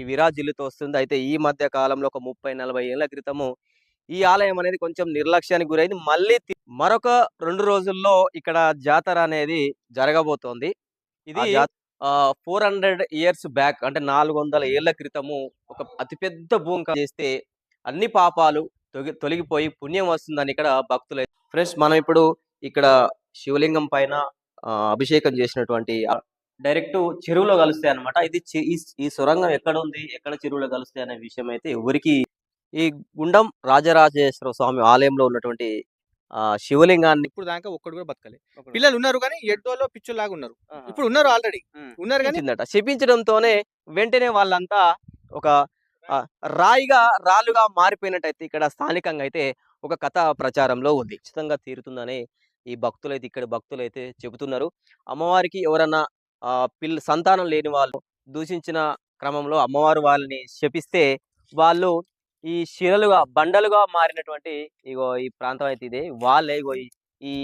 ఈ విరాజిల్లుతో వస్తుంది. అయితే ఈ మధ్య కాలంలో ఒక ముప్పై నలభై ఏళ్ళ క్రితము ఈ ఆలయం అనేది కొంచెం నిర్లక్ష్యానికి గురైంది. మళ్ళీ మరొక రెండు రోజుల్లో ఇక్కడ జాతర అనేది జరగబోతోంది. ఇది ఫోర్ హండ్రెడ్ ఇయర్స్ బ్యాక్ అంటే నాలుగు వందల ఏళ్ళ క్రితము ఒక అతిపెద్ద భూమిక చేస్తే అన్ని పాపాలు తొలగిపోయి పుణ్యం వస్తుందని ఇక్కడ భక్తులు ఫ్రెండ్స్ మనం ఇప్పుడు ఇక్కడ శివలింగం పైన అభిషేకం చేసినటువంటి డైరెక్ట్ చెరువులో కలుస్తాయి అనమాట ఇది ఈ- సొరంగం ఎక్కడ ఉంది ఎక్కడ చెరువులో కలుస్తాయి అనే విషయం అయితే ఎవరికి ఈ గుండం రాజరాజేశ్వర స్వామి ఆలయంలో ఉన్నటువంటి శివలింగాన్ని ఇప్పుడు దాకా ఒక్కడు కూడా బతకలే. పిల్లలు ఉన్నారు కానీ ఎడ్డోలో పిచ్చులాగా ఉన్నారు. ఇప్పుడు ఉన్నారు ఆల్రెడీ. ఉన్నారు కానీ శపించడంతోనే వెంటనే వాళ్ళంతా ఒక రాయిగా రాళ్ళుగా మారిపోయినట్టయితే ఇక్కడ స్థానికంగా అయితే ఒక కథ ప్రచారంలో ఉంది. ఖచ్చితంగా తీరుతుందని ఈ భక్తులు అయితే ఇక్కడ భక్తులు అయితే చెబుతున్నారు. అమ్మవారికి ఎవరన్నా పిల్ల సంతానం లేని వాళ్ళు దూషించిన క్రమంలో అమ్మవారు వాళ్ళని శపిస్తే వాళ్ళు ఈ శిలలుగా బండలుగా మారినటువంటి ఇగో ఈ ప్రాంతం అయితే ఇదే వాళ్ళే ఇగో ఈ- ఈ